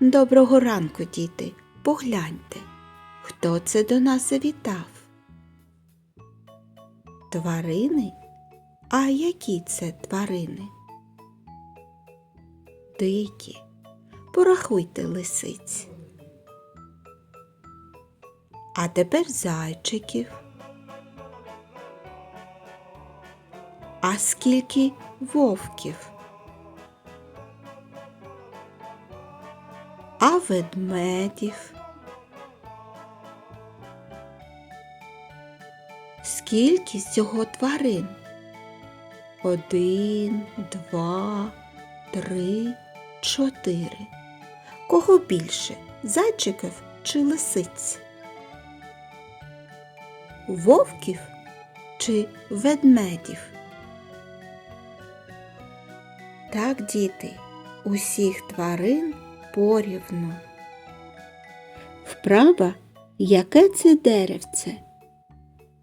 Доброго ранку, діти. Погляньте, хто це до нас завітав? Тварини? А які це тварини? Дикі. Порахуйте лисиць. А тепер зайчиків. А скільки вовків? Ведмедів? Скільки всього тварин? Один, два, три, чотири. Кого більше? Зайчиків чи лисиць? Вовків чи ведмедів? Так, діти, усіх тварин порівну. Вправа, яке це деревце?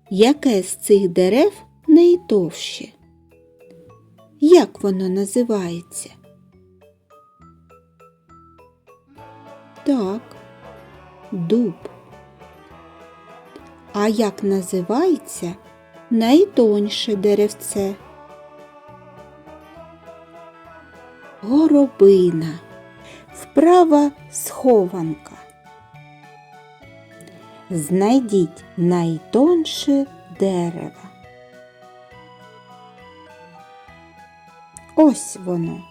Яке з цих дерев найтовще? Як воно називається? Так, дуб. А як називається найтоньше деревце? Горобина. Вправа схованка. Знайдіть найтонше дерево. Ось воно.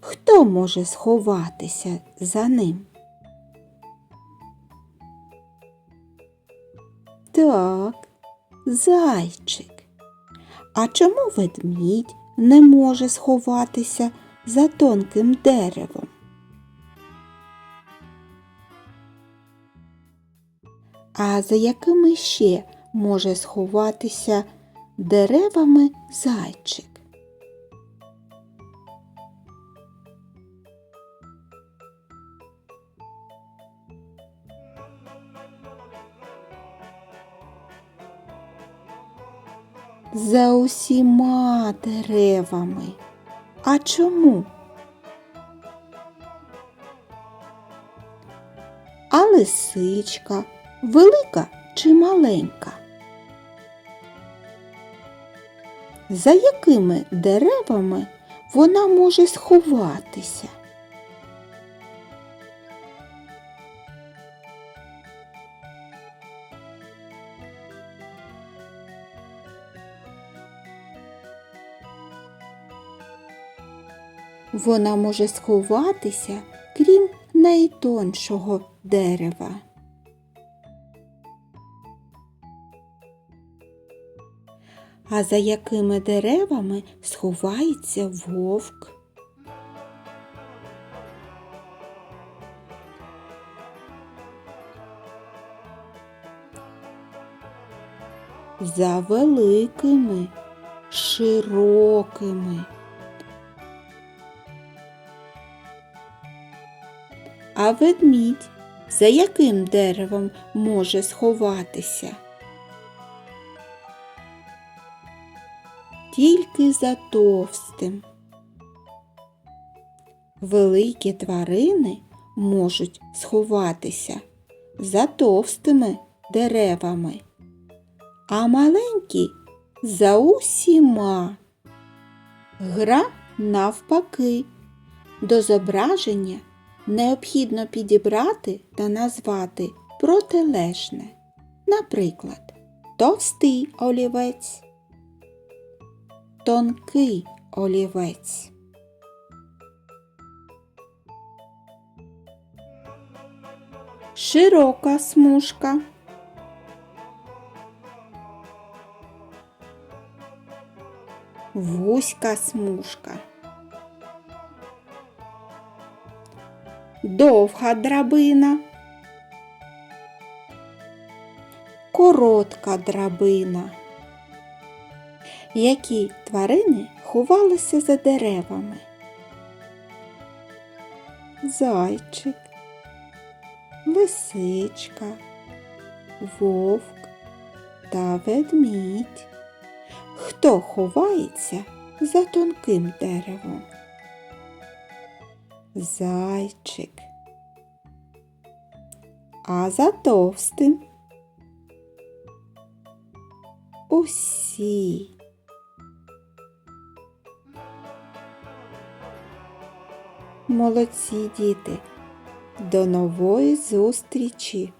Хто може сховатися за ним? Так, зайчик. А чому ведмідь не може сховатися за тонким деревом? А за якими ще може сховатися деревами зайчик? За усіма деревами. А чому? А лисичка велика чи маленька? За якими деревами вона може сховатися? Вона може сховатися, крім найтоншого дерева. А за якими деревами сховається вовк? За великими, широкими. А ведмідь за яким деревом може сховатися? Тільки за товстим. Великі тварини можуть сховатися за товстими деревами, а маленькі за усіма. Гра навпаки. До зображення необхідно підібрати та назвати протилежне. Наприклад, товстий олівець, тонкий олівець. Широка смужка. Вузька смужка. Довга драбина, коротка драбина. Які тварини ховалися за деревами? Зайчик, лисичка, вовк та ведмідь. Хто ховається за тонким деревом? Зайчик. А за товстим. Усі. Молодці діти. До нової зустрічі!